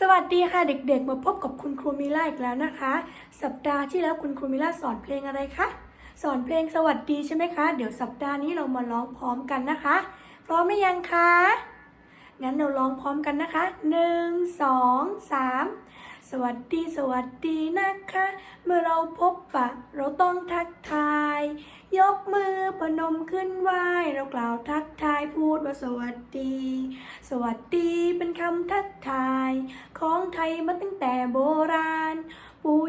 สวัสดีค่ะเด็กๆ มาพบกับคุณครูมิล่าอีกแล้วนะคะ สัปดาห์ที่แล้วคุณครูมิล่าสอนเพลงอะไรคะสอนเพลงสวัสดีใช่ไหมคะ เดี๋ยวสัปดาห์นี้เรามาร้องพร้อมกันนะคะพร้อมไหมยังคะงั้นเราร้องพร้อมกันนะคะหนึ่งสองสาม สวัสดีสวัสดีนะคะ เมื่อเราพบปะ เราต้องทักทาย ยกมือประนมขึ้นไหวเรากล่าวทักทายพูดว่าสวัสดี สวัสดีเป็นคำทักทาย ของไทยมาตั้งแต่โบราณ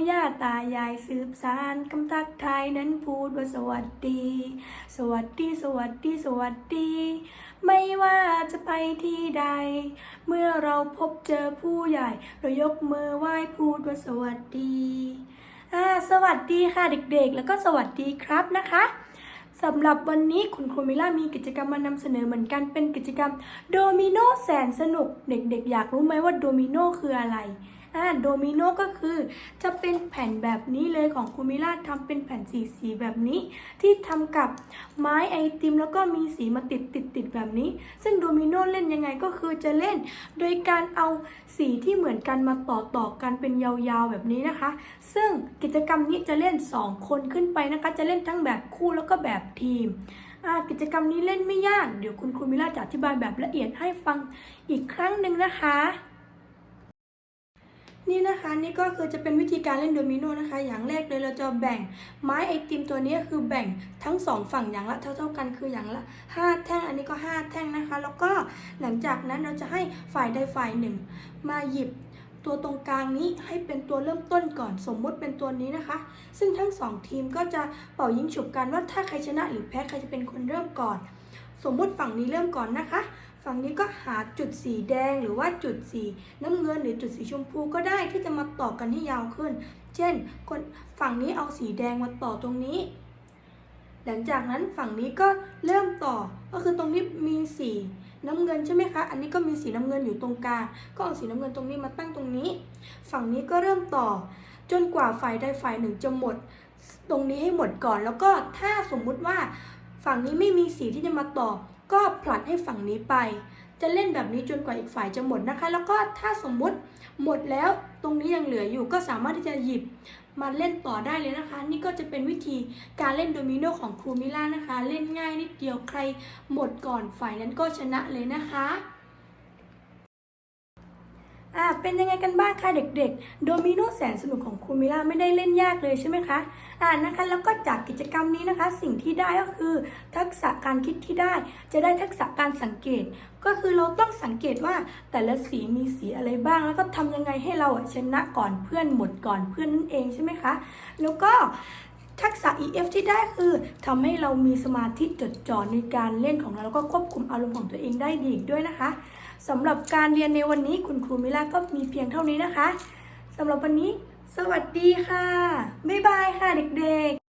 ย่าตายายสืบสานคำทักทายนั้นพูดว่าสวัสดี สวัสดีสวัสดีสวัสดี ไม่ว่าจะไปที่ใด เมื่อเราพบเจอผู้ใหญ่ เรายกมือไหว้พูดว่าสวัสดีสวัสดีค่ะเด็กๆ แล้วก็สวัสดีครับนะคะสำหรับวันนี้คุณครูมิล่ามีกิจกรรมมานำเสนอเหมือนกันเป็นกิจกรรมโดมิโนแสนสนุก เด็กๆ อยากรู้ไหมว่าโดมิโนคืออะไร อ่าโดมิโนก็คือ จะเป็นแผ่นแบบนี้เลยของครูมิล่าทำเป็นแผ่นสีสีแบบนี้ ที่ทำกับไม้ไอติม แล้วก็มีสีมาติดติดติดแบบนี้ ซึ่งโดมิโนเล่นยังไงก็คือจะเล่น โดยการเอาสีที่เหมือนกันมาต่อต่อกันเป็นยาวๆแบบนี้นะคะ ซึ่งกิจกรรมนี้จะเล่น 2 คนขึ้นไปนะคะ จะเล่นทั้งแบบคู่แล้วก็แบบทีมกิจกรรมนี้เล่นไม่ยาก เดี๋ยวคุณครูมิล่าจะอธิบายแบบละเอียดให้ฟังอีกครั้งหนึ่งนะคะ นี่นะคะนี่ก็คือจะเป็นวิธีการเล่นโดมิโนนะคะ อย่างแรกเลยเราจะแบ่งไม้ไอติมตัวนี้คือแบ่งทั้งสองฝั่งอย่างละเท่าๆกันคืออย่างละ 5 แท่งอันนี้ก็ 5 แท่งนะคะ แล้วก็หลังจากนั้นเราจะให้ฝ่ายใดฝ่ายหนึ่ง มาหยิบตัวตรงกลางนี้ให้เป็นตัวเริ่มต้นก่อนสมมุติเป็นตัวนี้นะคะ ซึ่งทั้งสองทีมก็จะเป่ายิงฉุบกันว่าถ้าใครชนะหรือแพ้ใครจะเป็นคนเริ่มก่อน สมมุติฝั่งนี้เริ่มก่อนนะคะ ฝั่งนี้ก็หาจุดสีแดงหรือว่าจุดสีน้ำเงินหรือจุดสีชมพูก็ได้ที่จะมาต่อกันให้ยาวขึ้น เช่นคนฝั่งนี้เอาสีแดงมาต่อตรงนี้ หลังจากนั้นฝั่งนี้ก็เริ่มต่อก็คือตรงนี้มีสีน้ำเงินใช่ไหมคะ อันนี้ก็มีสีน้ำเงินอยู่ตรงกลาง ก็เอาสีน้ำเงินตรงนี้มาตั้งตรงนี้ ฝั่งนี้ก็เริ่มต่อ จนกว่าฝ่ายใดฝ่ายหนึ่งจะหมด ตรงนี้ให้หมดก่อน แล้วก็ถ้าสมมุติว่า ฝั่งนี้ไม่มีสีที่จะมาต่อ ก็ผลัดให้ฝั่งนี้ไป จะเล่นแบบนี้จนกว่าอีกฝ่ายจะหมดนะคะ แล้วก็ถ้าสมมุติหมดแล้วตรงนี้ยังเหลืออยู่ก็สามารถที่จะหยิบมาเล่นต่อได้เลยนะคะ นี่ก็จะเป็นวิธีการเล่นโดมิโนของครูมิล่านะคะ เล่นง่ายนิดเดียวใครหมดก่อนฝ่ายนั้นก็ชนะเลยนะคะ เป็นยังไงกันบ้างคะเด็กๆ โดมิโนแสนสนุกของครูมิล่าไม่ได้เล่นยากเลยใช่ไหมคะอ่านะคะแล้วก็จากกิจกรรมนี้นะคะ สิ่งที่ได้ก็คือ ทักษะการคิดที่ได้ จะได้ทักษะการสังเกต ก็คือเราต้องสังเกตว่าแต่ละสีมีสีอะไรบ้าง แล้วก็ทำยังไงให้เราชนะก่อนเพื่อนหมดก่อนเพื่อนนั่นเองใช่ไหมคะแล้วก็ ทักษะ EF ที่ได้คือทำให้เรามีสมาธิจดจ่อในการเล่นของเราแล้วก็ควบคุมอารมณ์ของตัวเองได้ดีอีกด้วยนะคะสำหรับการเรียนในวันนี้คุณครูมิล่าก็มีเพียงเท่านี้นะคะสำหรับวันนี้ สวัสดีค่ะ บ๊ายบายค่ะเด็กๆ